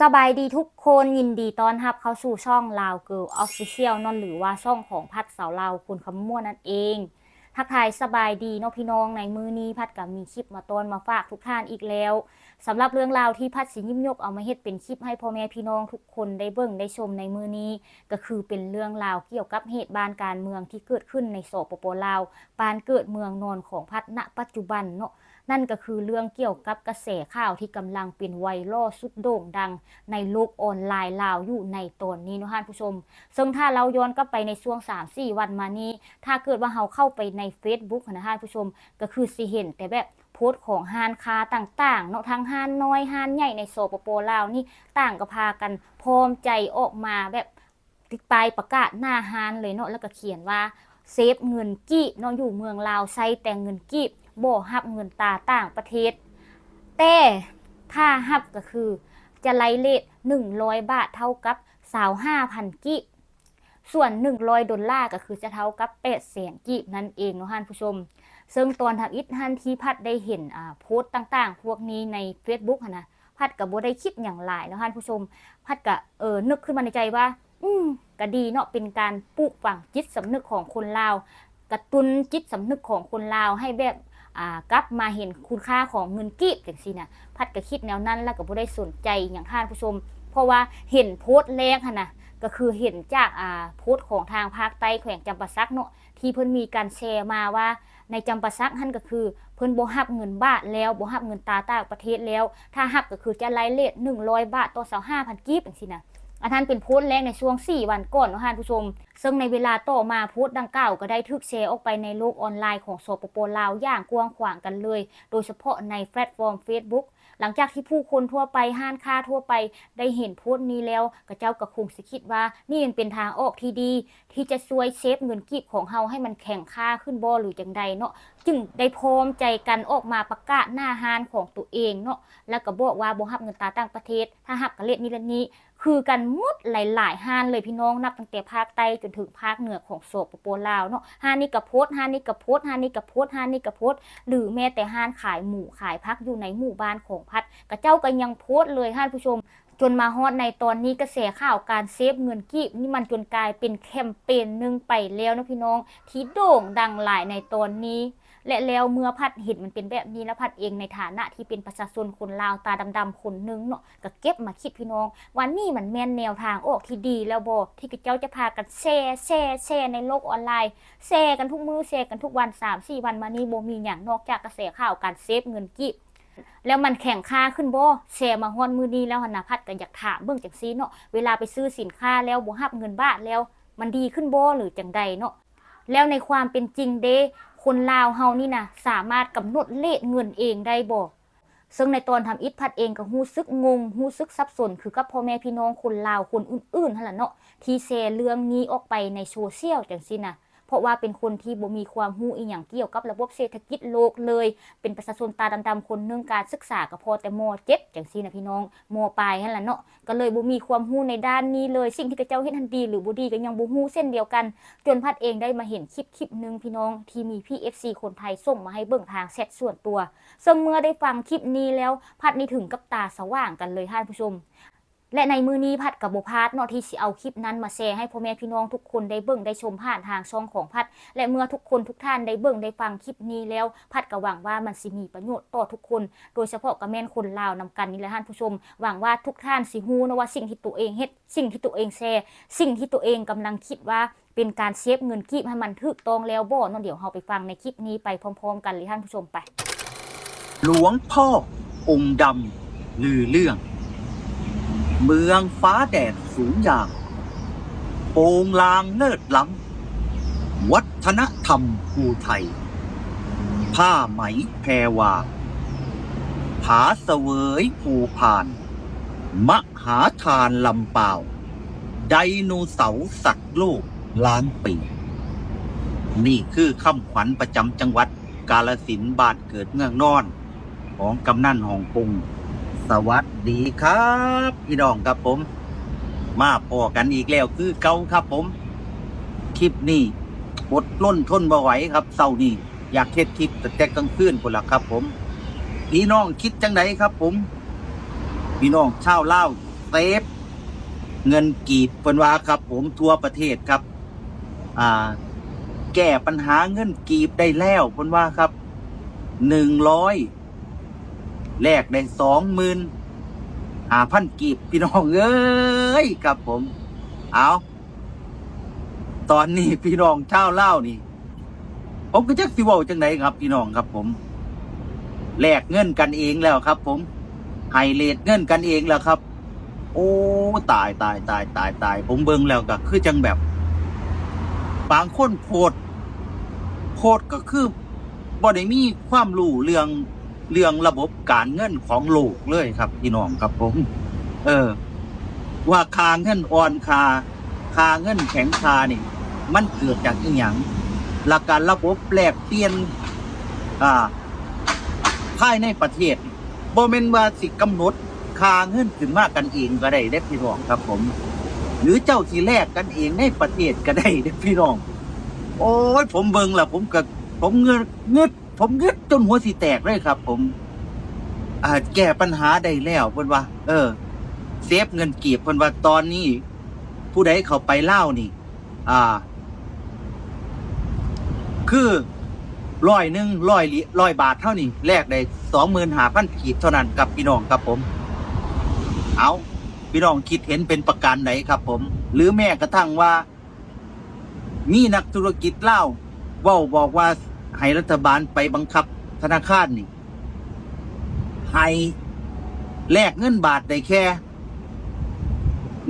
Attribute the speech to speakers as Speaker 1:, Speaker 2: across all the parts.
Speaker 1: สบายดีทุกคนยินดีต้อนรับเข้าสู่ช่องลาวเกิ l ออฟฟิเชียลนนหรือว่าช่องของพัดสาวลาวคุณคำม่วนนั่นเอง ทักทายสบายดีเนาะพี่น้องในมือนี้พัดกับมีคลิปมาต้อนมาฝากทุกท่านอีกแล้วสำหรับเรื่องราวที่พัดสิยิ้มยกเอามาเฮ็ดเป็นคลิปให้พ่อแม่พี่น้องทุกคนได้เบิ่งได้ชมในมือนี้ ก็คือเป็นเรื่องราวเกี่ยวกับเหตุบานการเมืองที่เกิดขึ้นในสปปลาวปานเกิดเมืองนอนของพัดณปัจจุบันเนาะ นั่นก็คือเรื่องเกี่ยวกับกระแสข่าวที่กำลังเป็นไวรัลสุดโด่งดัง ในโลกออนไลน์ลาวอยู่ในตอนนี้นะท่านผู้ชม ซึ่งถ้าเราย้อนกลับไปในช่วง 3-4 วันมานี้ ถ้าเกิดว่าเราเข้าไปใน Facebook นะท่านผู้ชม ก็คือสิเห็นแต่แบบโพสต์ของฮานคาต่างๆ เนาะทั้งฮานน้อยฮานใหญ่ในโซปโปลาวนี่ต่างก็พากันพร้อมใจออกมาแบบติดปลายประกาศหน้าฮานเลยเนาะแล้วก็เขียนว่าเซฟเงินกีบเนาะอยู่เมืองลาวใช้แต่เงินกี้ บบ่ฮับเงินตาต่างประเทศ แต่ถ้าฮับก็คือ จะไล่เลท100บาทเท่ากับ25,000กิส่วน100ดอลลาร์ก็คือจะเท่ากับ8แสนกินั่นเองเนาะท่านผู้ชม ซึ่งตอนทำอิทันที่พัดได้เห็นอ่าโพสต์ต่างๆ พวกนี้ใน Facebook นะพัดกับบ่ได้คิดอย่างหลายเนาะท่านผู้ชม พัดก็เออนึกขึ้นมาในใจว่า อืมก็ดีเนาะเป็นการปลูกฝังจิตสำนึกของคนลาวกระตุ้นจิตสำนึกของคนลาวให้แบบ กลับมาเห็นคุณค่าของเงินกีบจังซี่นะพัดก็คิดแนวนั้นแล้วก็บ่ได้สนใจอย่างท่านผู้ชม เพราะว่าเห็นโพสต์แรกหั่นนะก็คือเห็นจากอ่าโพสต์ของทางภาคใต้แขวงจำปาสักเนาะที่เพิ่นมีการแชร์มาว่าในจำปาสักหั่นก็คือ เพิ่นบ่ฮับเงินบาทแล้วบ่ฮับเงินตาต่างประเทศแล้ว ถ้าฮับก็คือจะไล่เลท100 บาทต่อ25,000กีบจังซี่นะ อันนั้นเป็นโพสต์แรกในช่วง 4 วันก่อนนะท่านผู้ชม ซึ่งในเวลาต่อมาโพสต์ดังกล่าวก็ได้ถูกแชร์ออกไปในโลกออนไลน์ของสปปลาวอย่างกว้างขวางกันเลย โดยเฉพาะในแพลตฟอร์ม Facebook หลังจากที่ผู้คนทั่วไปห้านค้าทั่วไป ได้เห็นโพสต์นี้แล้วก็เจ้าก็คงสิคิดว่า นี่มันเป็นทางออกที่ดี ที่จะช่วยเซฟเงินกีบของเฮาให้มันแข็งค่าขึ้นบ่หรือจังใดเนาะจึงได้พร้อมใจกันออกมาประกาศหน้าหานของตัวเองเนาะแล้วก็บอกว่าบ่ฮับเงินตาต่างประเทศ ถ้าฮับก็เลทนี้และนี้ คือกันหมดหลายๆห้านเลยพี่น้องนับตั้งแต่ภาคใต้จนถึงภาคเหนือของโซปปลาวเนาะห้านนี้กับโพสห้านนี้กับโพสห้านนี้กับโพสห้านนี้กับโพสหรือแม้แต่ห้านขายหมูขายพักอยู่ในหมู่บ้านของพัดกระเจ้าก็ยังโพสเลยท่านผู้ชมจนมาฮอดในตอนนี้กระแสข่าวการเซฟเงินกีบนี่มันจนกลายเป็นแคมเปญหนึ่งไปแล้วนะพี่น้อง ที่โด่งดังหลายในตอนนี้ และแล้วเมื่อพัดเห็นมันเป็นแบบนี้แล้วพัดเองในฐานะที่เป็นประชาชนคนลาวตาดำๆคนหนึงเนาะก็เก็บมาคิดพี่น้องว่านี่มันแม่นแนวทางออกที่ดีแล้วบ่ที่เจ้าจะพากันแชร์แชร์แชร์ในโลกออนไลน์แชร์กันทุกมือแชร์กันทุกวัน3 4วันมานี้บ่มีอย่างนอกจากกระแสข่าวการเซฟเงินกีบแล้วมันแข่งค่าขึ้นบ่แชร์มาฮอดมือนี้แล้วหนนะพัดก็อยากถามเบิ่งจังซี่เนาะเวลาไปซื้อสินค้าแล้วบ่รับเงินบาทแล้วมันดีขึ้นบ่หรือจังใดเนาะแล้วในความเป็นจริงเด้ คนลาวเฮานี่นะสามารถกำหนดเลขเงินเองได้บ่ซึ่งในตอนทำอิฐพัดเองก็ฮู้สึกงงฮู้สึกสับสน คือกับพ่อแม่พี่น้องคนลาวคนอื่นๆหั่นล่ะเนาะที่แชร์เรื่องนี้ออกไปในโซเชียลจังซี่นะ เพราะว่าเป็นคนที่บ่มีความรู้อีหยังเกี่ยวกับระบบเศรษฐกิจโลกเลย เป็นประชาชนตาดำๆคนหนึงการศึกษาก็พอแต่ม .7 จังซี่นะพี่น้องมปลายนั่นแหละเนาะก็เลยบ่มีความรู้ในด้านนี้เลย สิ่งที่กระเจ้าเฮ็ดทันดี หรือบ่ดีก็ยังบ่รู้เส้นเดียวกัน จนพัดเองได้มาเห็นคลิปคลิปหนึงพี่น้องที่มีพี่ FC คนไทยส่งมาให้เบิ่งทางแชทส่วนตัวซึ่งเมื่อได้ฟังคลิปนี้แล้วพัดนี่ถึงกับตาสว่างกันเลยท่านผู้ชม และในมือนี้พัดกับบุพาดเนาะที่สิเอาคลิปนั้นมาแชร์ให้พ่อแม่พี่น้องทุกคนได้เบิ่งได้ชมผ่านทางช่องของพัด และเมื่อทุกคนทุกท่านได้เบิ่งได้ฟังคลิปนี้แล้ว พัดก็หวังว่ามันสิมีประโยชน์ต่อทุกคน โดยเฉพาะกับแม่นคนลาวนำกันนี่แหละท่านผู้ชม หวังว่าทุกท่านสิฮู้นะว่าสิ่งที่ตัวเองเฮ็ดสิ่งที่ตัวเองแชร์ สิ่งที่ตัวเองกำลังคิดว่าเป็นการเซฟเงินกีบให้มันถูกต้องแล้วบ่เนาะเดี๋ยวเราไปฟังในคลิปนี้ไปพร้อม ๆ กันเลยท่านผู้ชมไป
Speaker 2: หลวงพ่อองค์ดำลือเรื่อง เมืองฟ้าแดดสูงอย่าง โปงลางเลิศล้ำ วัฒนธรรมภูไทย ผ้าไหมแพรวาผาเสวยภูพาน มหาทานลำเปล่า ไดโนเสาร์สัตว์โลกล้านปี นี่คือคำขวัญประจำจังหวัดกาลสินบานเกิดเมืองนอน ของกำนันฮ่องกง สวัสดีครับพี่น้องครับผม มาพอกันอีกแล้วคือเก่าครับผม คลิปนี้อดล้นทนบ่ไหวครับเศร้านี่อยากเฮ็ดคลิปแต่แต่กลางคืนพุ่นละครับ ผม พี่น้องคิดจังไดครับ ผม พี่น้องชาวเล่าเซฟเงินกีบเพิ่นว่าครับ ผมทั่วประเทศครับ อ่า แก้ปัญหาเงินกีบได้แล้วเพิ่นว่าครับหนึ่งร้อย แลกได้สองหมื่นหาพันกีบพี่น้องเอ้ยครับผม เอาตอนนี้พี่น้องเช่าเล่านี่ผมก็จักสิว้าจังไดครับ พี่น้องครับผมแลกเงินกันเองแล้วครับ ผมไฮเลทเงินกันเองแล้วครับ โอ้ตายตายตายตายตายผมเบิ่งแล้วก็คือจังแบบบางคนโพดโพดก็คือบ่ได้มีความรู้เรื่อง เรื่องระบบการเงินของโลกเลยครับพี่น้องครับผม เออ ว่าคาเงินอ่อนคาคาเงินแข็งคานี่ มันเกิดจากอีหยังหลักการระบบแลกเปลี่ยน อ่าภายในประเทศบ่แม่นว่าสิกำหนดคาเงินขึ้นมากกันเองก็ได้เด้พี่น้องครับผม หรือเจ้าสิแลกกันเองในประเทศก็ได้เด้พี่น้อง โอ้ยผมเบิ่งล้วผมก็ผมเงืดเงืด ผมเงืดจนหัวสิแตกเลยครับ ผมอาแก้ปัญหาได้แล้วเพิ่นว่า เออ เซฟเงินเกีบเพิ่นว่าตอนนี้ ผู้ใดเขาไปเล่านี่ อ่า คือร้อยหนึ่งร้อยร้อยบาทเท่านี้แลกได้สองหมื่นหาพันกีบเท่านั้นครับพี่น้องครับผม เอาพี่น้องคิดเห็นเป็นประการไหนครับ ผม หรือแม้กระทั่งว่า มีนักธุรกิจเล่าว่าบอกว่า ให้รัฐบาลไปบังคับธนาคารนี่ให้แลกเงินบาทได้แค่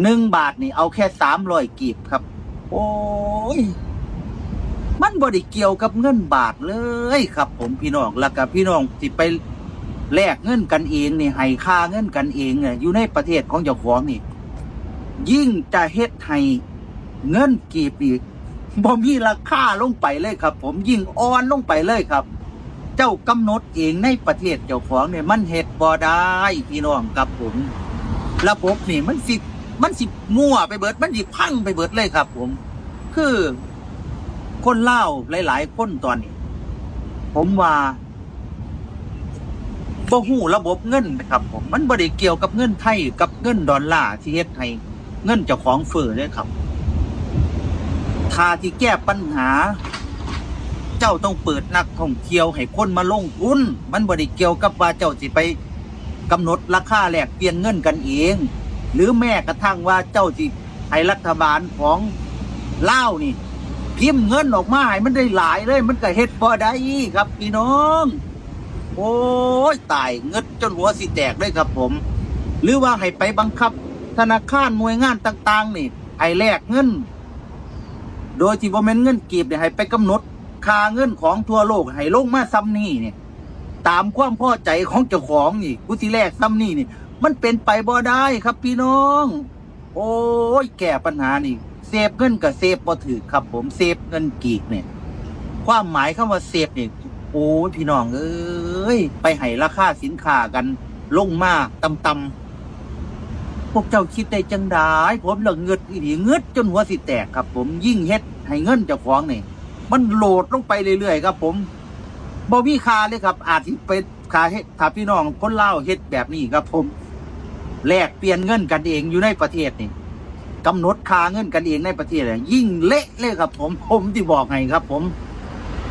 Speaker 2: หนึ่งบาทนี่เอาแค่สามร้อยกีบครับ โอ้ย มันบริเกี่ยวกับเงินบาทเลยครับ ผมพี่น้องแล้วก็พี่น้องที่ไปแลกเงินกันเองนี่ให้ค่าเงินกันเองเนี่ยอยู่ในประเทศของเจ้าของนี่ ยิ่งจะเฮ็ดให้เงินกีบอีก บ่มีราคาลงไปเลยครับ ผมยิ่งอ่อนลงไปเลยครับ เจ้ากำหนดเองในประเทศเจ้าของเนี่ยมันเฮ็ดบ่ได้พี่น้องครับผม ระบบนี่มันสิมันสิมั่วไปเบิดมันสิพังไปเบิดเลยครับ ผม คือ คนเล่าหลาย ๆ คนตอนนี้ ผมว่าบ่ฮู้ระบบเงินนะครับ ผมมันบ่ได้เกี่ยวกับเงินไทยกับเงินดอลลาร์ที่เฮ็ดให้เงินเจ้าของเฟ้อเลยครับ ถ้าที่แก้ปัญหา เจ้าต้องเปิดนักท่องเที่ยวให้คนมาลงทุนมันบ่ได้เกี่ยวกับว่าเจ้าสิไปกำหนดราคาแลกเปลี่ยนเงินกันเอง หรือแม้กระทั่งว่าเจ้าสิให้รัฐบาลของเล่านี่ พิมพ์เงินออกมาให้มันได้หลายเลย มันก็เฮ็ดบ่ได้ครับพี่น้อง โอ้ยตายเงินจนหัวสิแตกเลยครับผม หรือว่าให้ไปบังคับ ธนาคารหน่วยงานต่าง ๆ นี่ให้แลกเงิน โดยที่บ่แม่นเงินกีบเนี่ยให้ไปกำหนดค่าเงินของทั่วโลกให้ลงมาซ้ำนี่เนี่ยตามความพอใจของเจ้าของนี่กูสิแลกซ้ำนี่นี่มันเป็นไปบ่ได้ครับพี่น้อง โอ้ยแก้ปัญหานี่เซฟเงินกับเซฟบ่ถือครับ ผมเซฟเงินกีกเนี่ย ความหมายคำว่าเซฟนี่ยโอ้ยพี่น้องเอ้ยไปให้ราคาสินค้ากันลงมาต่ำๆพวกเจ้าคิดได้จังได้ผมเหลือเงิดอีดีเงิดจนหัวสิแตกครับ ผมยิ่งเฮ็ด ให้เงินเจ้าของนี่ มันโหลดลงไปเรื่อยๆครับ ผมบ่มีคาเลยครับ อาจสิเป็นค่าเฮ็ดถ้าพี่น้องคนลาเฮ็ดแบบนี้ครับ ผมแลกเปลี่ยนเงินกันเองอยู่ในประเทศนี่กำหนดค่าเงินกันเองในประเทศเนี่ยยิ่งเละเลยครับ ผมผมที่บอกให้ครับ ผม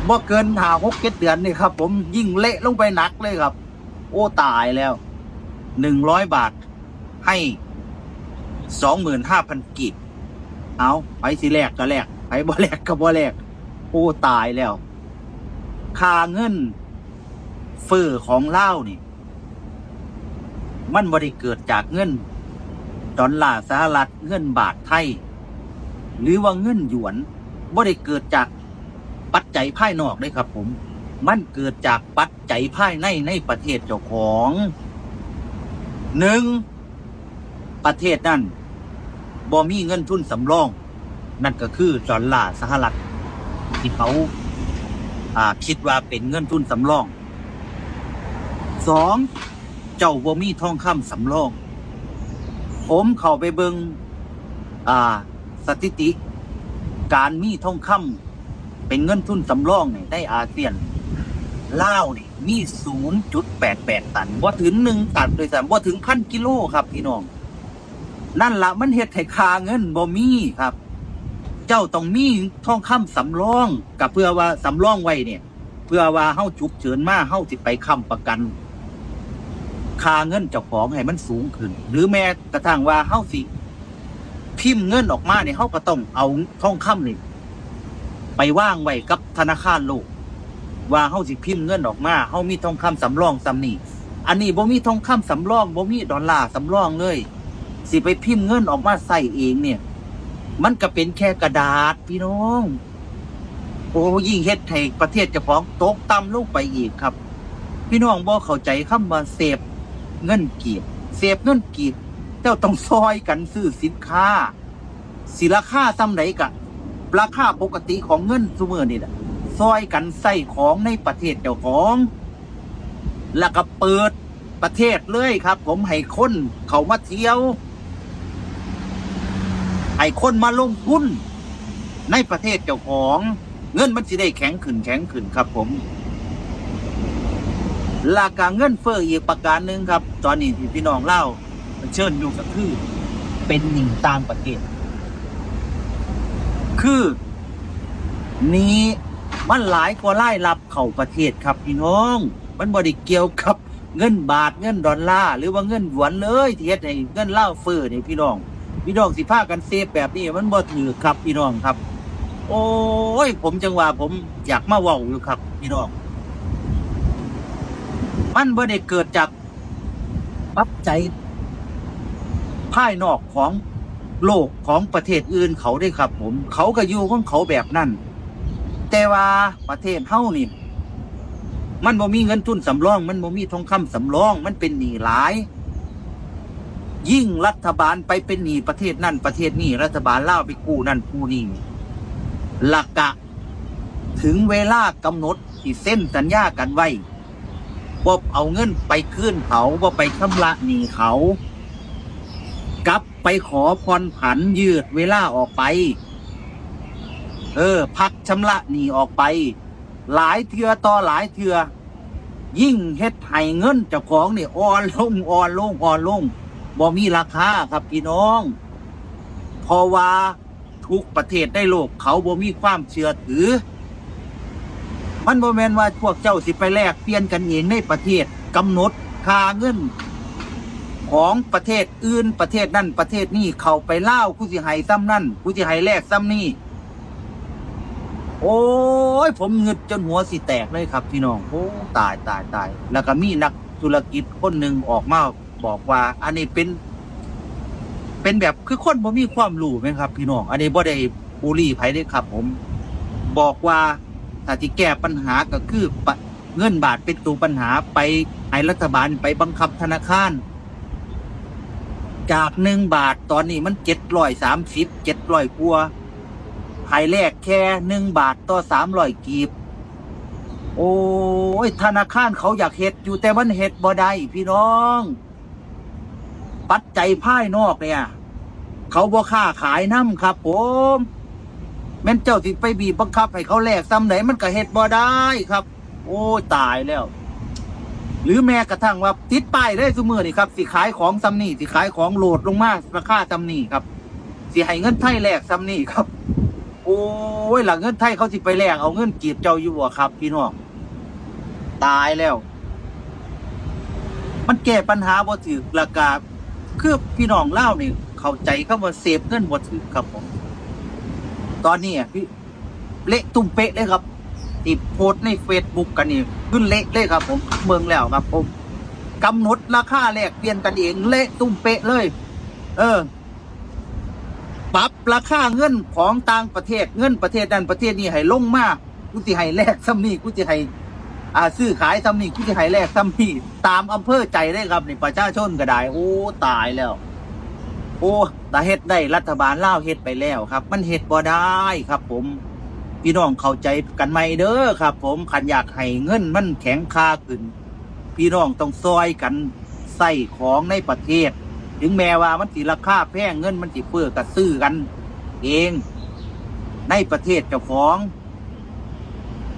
Speaker 2: บ่เกินหาหกเจ็ดเดือนนี่ครับ ผมยิ่งเละลงไปหนักเลยครับ โอ้ตายแล้วหนึ่งร้อยบาทให้สองหมื่นห้าพันกีบเอาไปสิแลกก็แลก ไปบ่แลกก็บ่แลกโอ้ตายแล้วค่าเงินเฟอร์ของเล่านี่ มันบ่ได้เกิดจากเงินดอลลาร์สหรัฐเงินบาทไทย หรือว่าเงินหยวนบ่ได้เกิดจากปัจจัยภายนอกเลยครับผม มันเกิดจากปัจจัยภายในในประเทศเจ้าของหนึ่งประเทศนั้นบ่มีเงินทุนสำรอง นั่นก็คือดอลลาร์สหรัฐที่เขาอ่าคิดว่าเป็นเงินทุนสำรองสองเจ้าบ่มีทองคำสำรอง ผมเข้าไปเบิงอ่า สถิติ การมีทองคำเป็นเงินทุนสำรองเนี่ยในอาเซียนล่าวนี่มี 0.88 ตันบ่ถึงหนึ่งตันโดยสารบ่ถึงพันกิโลครับพี่น้อง นั่นละมันเฮ็ดให้ค่าเงินบ่มีครับ เจ้าต้องมีทองคำสำรองกับเพื่อว่าสำรองไว้เนี่ย เพื่อว่าเฮาฉุกเฉินมาเฮาสิไปค้ำประกันค่าเงินเจ้าของให้มันสูงขึ้น หรือแม้กระทั่งว่าเฮาสิพิมพ์เงินออกมาเนี่ยเฮาก็ต้องเอาทองคำนี่ไปว่างไว้กับธนาคารโลก ว่าเฮาสิพิมพ์เงินออกมาเฮามีทองคำสำรองสำนี่อันนี้บ่มีทองคำสำรองบ่มีดอลลาร์สำรองเลย สิไปพิมพ์เงินออกมาใส่เองเนี่ย มันก็เป็นแค่กระดาษพี่น้อง โอ้ยิ่งเฮ็ดให้ประเทศเจ้าของตกต่ำลงไปอีกครับ พี่น้องบ่เข้าใจคำว่าเสพเงินกีบเสพเงินกีบเจ้าต้องซอยกันซื้อสินค้า สิราคาซ้ำไหนกะราคาปกติของเงินซุมือนี่แหละซอยกันใส่ของในประเทศเจ้าของ แล้วก็เปิดประเทศเลยครับ ผมให้คนเขามาเที่ยว ให้คนมาลงทุนในประเทศเจ้าของ เงินมันสิได้แข็งขึ้นแข็งขึ้นครับผมหลักการเงินเฟ้ออีกประการหนึ่งครับ ตอนนี้ที่พี่น้องเล่าเชิญอยู่ก็คือเป็นหนี้ต่างประเทศ คือนี้มันหลายกว่าไล่รับเข้าประเทศครับพี่น้อง มันบ่ได้เกี่ยวกับเงินบาทเงินดอลลาร์หรือว่าเงินหยวนเลยที่เฮ็ดให้เงินเล่าเฟ้อนี่พี่น้อง พี่น้องสิพากันเซฟแบบนี้มันบ่ถือครับพี่น้องครับ โอ้ย ผมจังว่าผมอยากมาเว้าอยู่ครับ พี่น้อง มันบ่ได้เกิดจากปัจจัยภายนอกของโลกของประเทศอื่นเขาได้ครับ ผม เขาก็อยู่ของเขาแบบนั้น แต่ว่าประเทศเฮานี่มันบ่มีเงินทุนสำรอง มันบ่มีทองคำสำรอง มันเป็นหนี้หลาย ยิ่งรัฐบาลไปเป็นหนี้ประเทศนั่นประเทศนี้รัฐบาลเล่าไปกู้นั่นกู้นี่หลักกะ ถึงเวลากำหนดที่เส้นสัญญากันไว้บ่เอาเงินไปคืนเขาบ่ไปชำระหนี้เขา กลับไปขอผ่อนผันยืดเวลาออกไป เออ พักชำระหนี้ออกไป หลายเทือต่อหลายเทือ ยิ่งเฮ็ดให้เงินเจ้าของนี่อ่อนลงอ่อนลงอ่อนลง บ่มีราคาครับพี่น้อง เพราะว่าทุกประเทศในโลกเขาบ่มีความเชื่อถือ มันบ่แมนว่าพวกเจ้าสิไปแลกเปลี่ยนกันเองในประเทศกำหนดค่าเงินของประเทศอื่นประเทศนั่นประเทศนี้เขาไปเล่าวกูสิให้ซ้ำนั่นกูสิให้แลกซ้ำนี่โอ้ย ผมเงึดจนหัวสิแตกเลยครับพี่น้องโอ้ตายตายตาย แล้วก็มีนักธุรกิจคนหนึ่งออกมา บอกว่า อันนี้เป็น เป็นแบบคือคนบ่มีความรู้ไหมครับ พี่น้อง อันนี้บ่ได้บูลลี่ไผเด้ครับ ผม บอกว่าถ้าที่แก้ปัญหาก็คือปะเงินบาทเป็นตัวปัญหาไปให้รัฐบาลไปบังคับธนาคารจากหนึ่งบาทตอนนี้มันเจ็ดร้อยสามสิบเจ็ดร้อยกว่าหายแรกแค่หนึ่งบาทต่อสามร้อยกีบ โอ้ยธนาคารเขาอยากเฮ็ดอยู่แต่มันเฮ็ดบ่ได้พี่น้อง ปัจจัยภายนอกเนี่ย เขาบ่ค้าขายน้ำครับ ผมแม่นเจ้าสิไปบีบบังคับให้เขาแลกซ้ำไหนมันก็เฮ็ดบ่ได้ครับ โอ้ตายแล้ว หรือแม้กระทั่งว่าติดป้ายได้ซุมือนี่ครับสิขายของซ้ำนี่สิขายของโหลดลงมาราคาซ้ำนี่ครับสิให้เงินไทยแลกซ้ำนี่ครับ โอ้ยหลังเงินไทยเขาสิไปแลกเอาเงินกีบเจ้าอยู่บ่ครับ พี่น้องตายแล้ว มันแก้ปัญหาบ่ถือราคา คือพี่น้องเล่านี่เข้าใจคำว่าเซฟเงินบ่ถือครับผม ตอนนี้อะพี่เละตุ้มเป๊ะเลยครับที่โพสในเฟซบุ๊กกันนี่ขึ้นเละเลยครับ ผมเมืองแล้วครับ ผมกำหนดราคาแลกเปลี่ยนกันเองเละตุ้มเป๊ะเลย เออปรับราคาเงินของต่างประเทศเงินประเทศนั้นประเทศนี้ให้ลงมากกูจะให้แลกซ้ำนี่กูจะให้ อ่าซื้อขายซ้ำนี่กูจะให้แลกซ้ำนี่ตามอำเภอใจได้ครับนี่ประชาชนก็ได้ โอ้ตายแล้ว โอ้แต่เฮ็ดได้รัฐบาลเล่าเฮ็ดไปแล้วครับ มันเฮ็ดบ่ได้ครับ ผม พี่น้องเข้าใจกันไหมเด้อครับ ผมขันอยากให้เงินมันแข็งค่าขึ้น พี่น้องต้องซอยกันใส่ของในประเทศ ถึงแม้ว่ามันสิราคาแพงเงินมันสิเฟ้อก็ซื้อกัน เอง ในประเทศเจ้าของ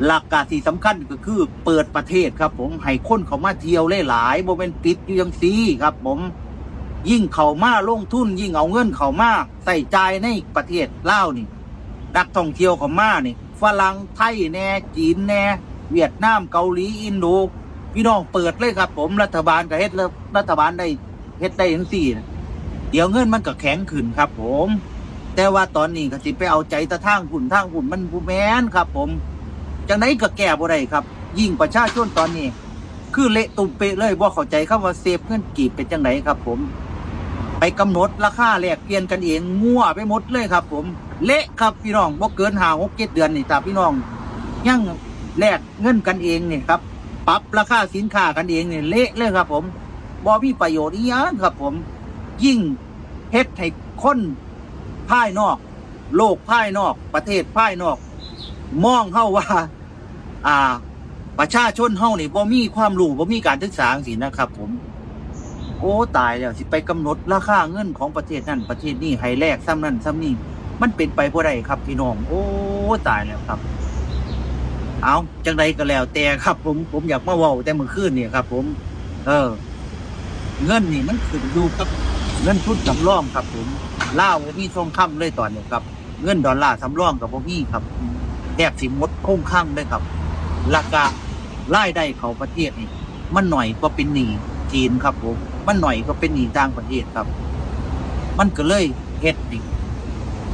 Speaker 2: หลักการที่สำคัญก็คือเปิดประเทศครับ ผมให้คนเขามาเที่ยวหลายๆบ่เป็นปิดอยู่จังซีครับ ผมยิ่งเขามาลงทุน ยิ่งเอาเงินเขามาใส่ใจในประเทศเล่านี่นักท่องเที่ยวเขามานี่ฝรั่งไทยแน่จีนแน่เวียดนามเกาหลีอินโดพี่น้องเปิดเลยครับ ผมรัฐบาลก็เฮ็ดแล้วรัฐบาลได้เฮ็ดได้ทั้งสี่นะเดี๋ยวเงินมันก็แข็งขึ้นครับ ผม แต่ว่าตอนนี้ก็สิไปเอาใจตะทางหุ่นทางหุ่นมันบูแมนครับ ผม จังไหนก็แก้บ่ได้ครับ ยิ่งประชาชนตอนนี้ คือเละตุ่มเปะเลยบ่เข้าใจครับว่าเซฟเงินกีบเป็นจังไหนครับ ผม ไปกำหนดราคาแลกเปลี่ยนกันเองมั่วไปหมดเลยครับ ผม เละครับพี่น้องบ่เกินหาหกเจ็ดเดือนนี่ตาพี่น้องยังแลกเงินกันเองเนี่ยครับปรับราคาสินค้ากันเองเนี่ยเละเลยครับ ผมบ่มีประโยชน์อีหยังครับ ผม ยิ่งเฮ็ดให้คนภายนอก โลกภายนอก ประเทศภายนอก มองเข้าว่า อ่า ประชาชนเฮานี่บ่มีความรู้บ่มีการศึกษาจังซี่นะครับ ผม โอ้ตายแล้วสิไปกำหนดราคาเงินของประเทศนั้นประเทศนี้ให้แลกซ้ำนั้นซ้ำนี้มันเป็นไปบ่ได้ครับพี่น้อง โอ้ตายแล้วครับ เอาจังใดก็แล้ว แต่ครับ ผมผมอยากมาเว้าแต่เมื่อคืนนี่ครับ ผม เออ เงินนี่มันขึ้นอยู่กับเงินทุนสำรองครับ ผมล่าวมีทองคำเลยตอนนี้ครับ เงินดอลลาร์สำรองกับบ่มีครับแทบสิหมดคงค้างเลยครับ ราคารายได้เขาประเทศนี่มันหน่อยก็เป็นหนี้จีนครับผมมันหน่อยก็เป็นหนี้ต่างประเทศครับ มันก็เลยเฮ็ดนี่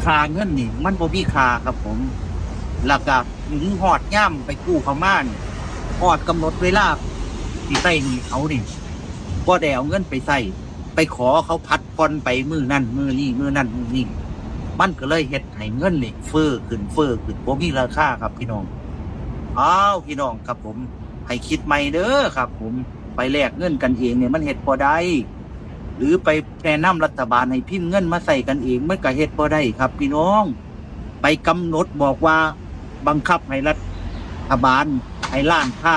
Speaker 2: ค่าเงินนี่ มันบ่มีค่าครับผมแล้วก็ถึงหอดย่ำไปกู้เขามานี่หอดกำหนดเวลาที่ใส่หนี่เขานี่ก็ได้เอาเงินไปใส่ไปขอเขาพัดผ่อนไปมือนั่นมือนี่มือนั่นมือนี่มันก็เลยเฮ็ดให้เงินนี่เฟ้อขึ้นเฟ้อขึ้นบ่มีราคาครับพี่น้อง อ้าวพี่น้องครับผม ให้คิดใหม่เด้อครับ ผมไปแลกเงินกันเองเนี่ยมันเฮ็ดบ่ได้หรือไปแนะนำรัฐบาลให้พิมพ์เงินมาใส่กันเองมันก็เฮ็ดบ่ได้ครับ พี่น้อง ไปกำหนดบอกว่าบังคับให้รัฐบาลให้ล้านค่า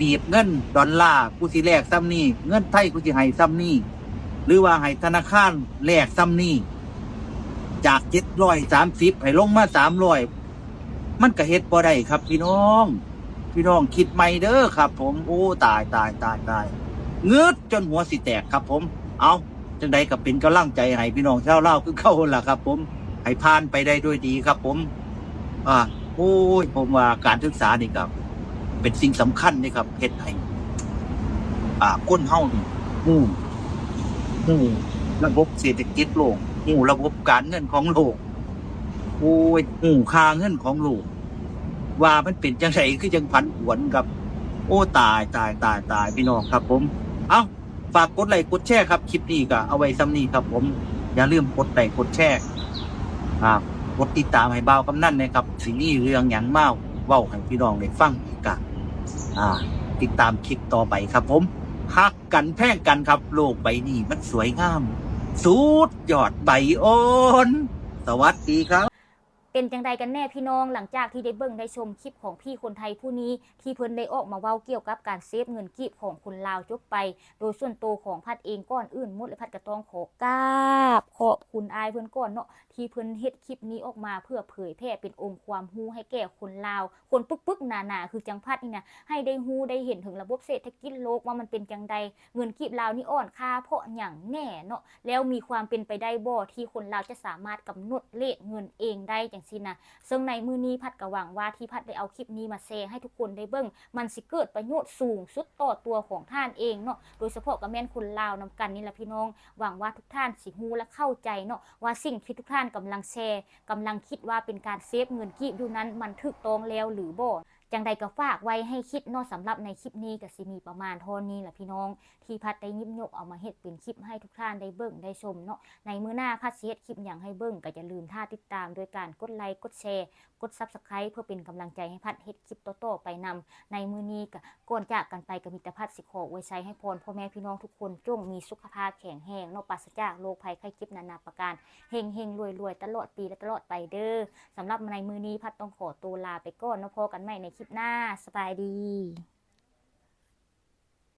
Speaker 2: บีบเงินดอลลาร์กูสิแลกซ้ำนี่เงินไทยกูสิให้ซ้ำนี่หรือว่าให้ธนาคารแลกซ้ำนี่จากเจ็ดร้อยสามสิบให้ลงมาสามร้อย มันก็เฮ็ดบ่ได้ครับ พี่น้อง พี่น้องคิดใหม่เด้อครับ ผมโอ้ตายตายตายตายเงืดจนหัวสิแตกครับ ผม เอาจังใดก็เป็นกำลังใจให้พี่น้องชาวลาวคือเข้าล่ะครับ ผมให้ผ่านไปได้ด้วยดีครับ ผม อ่าโอ้ยผมว่าการศึกษานี่ครับ เป็นสิ่งสำคัญนี่ครับเฮ็ดให้อ่าคนเฮานี่ฮู้ฮู้ระบบเศรษฐกิจโลกฮู้ระบบการเงินของโลก โอ้ยหูค่าเงินของโลกว่ามันเป็นจังไสคือจังผันผวนครับ โอ้ตายตายตายตายพี่น้องครับ ผม เอ้าฝากกดไลค์กดแชร์ครับคลิปนี้ก็เอาไว้ซ้ำนี้ครับ ผม อย่าลืมกดไลค์กดแชร์ครับกดติดตามให้เบากำนั่นนะครับสิ่งนี้เรื่องหยังเมาเว้าให้พี่น้องได้ฟังอีกอะอ่า ติดตามคลิปต่อไปครับ ผมฮักกันแพ่งกันครับ โลกใบนี้มันสวยงาม สุดยอดใบอ่อน สวัสดีครับ
Speaker 1: เป็นจังใดกันแน่พี่น้องหลังจากที่ได้เบิ่งได้ชมคลิปของพี่คนไทยผู้นี้ ที่เพิ่นได้ออกมาเว้าเกี่ยวกับการเซฟเงินกีบของคนลาวจบไป โดยส่วนตัวของพัดเองก่อนอื่นหมดและพัดกระต้องขอกราบขอบคุณอายเพิ่นก่อนเนาะที่เพิ่นเฮ็ดคลิปนี้ออกมาเพื่อเผยแพร่เป็นองค์ความรู้ให้แก่คนลาว คนปึกๆหนาๆคือจังพัดนี่นะให้ได้รู้ได้เห็นถึงระบบเศรษฐกิจโลกว่ามันเป็นจังใดเงินกีบลาวนี่อ่อนค่าเพราะหยังแน่เนาะแล้วมีความเป็นไปได้บ่ที่คนลาวจะสามารถกำหนดเลขเงินเองได้จังสินะซึ่งในมือนี้พัดกะหวังว่าที่พัดได้เอาคลิปนี้มาแชร์ให้ทุกคนได้เบิ่งมันสิเกิดประโยชน์สูงสุดต่อตัวของท่านเองเนาะโดยเฉพาะกับแม่นคนลาวนำกันนี่แหละพี่น้อง หวังว่าทุกท่านสิฮู้และเข้าใจเนาะว่าสิ่งที่ทุกท่านกำลังแชร์กำลังคิดว่าเป็นการเซฟเงินกีบอยู่นั้นมันถูกต้องแล้วหรือบ่ จังใดก็ฝากไว้ให้คิดเนาะสำหรับในคลิปนี้ก็สิมีประมาณเท่านี้แหละพี่น้อง ที่พัดได้ยิบยกเอามาเฮ็ดเป็นคลิปให้ทุกท่านได้เบิ่งได้ชมเนาะในมื้อหน้าพัดสิเฮ็ดคลิปหยังให้เบิ่งก็อย่าลืมท่าติดตามโดยการกดไลค์กดแชร์ กด Subscribe เพื่อเป็นกำลังใจให้พัดเฮ็ดคลิปต่อๆไปนำในมื้อนี้ก็ก่อนจากกันไปก็มีแต่พัดสิขอไว้ใช้ให้พรพ่อแม่พี่น้องทุกคนจงมีสุขภาพแข็งแรงเนาะปราศจากโรคภัยไข้เจ็บนานาประการเฮงเฮงรวยรวยๆตลอดปีและตลอดไปเด้อสำหรับในมื้อนี้พัดต้องขอตัวลาไปก่อนเนาะพอกันใหม่ในคลิปหน้าสบายดี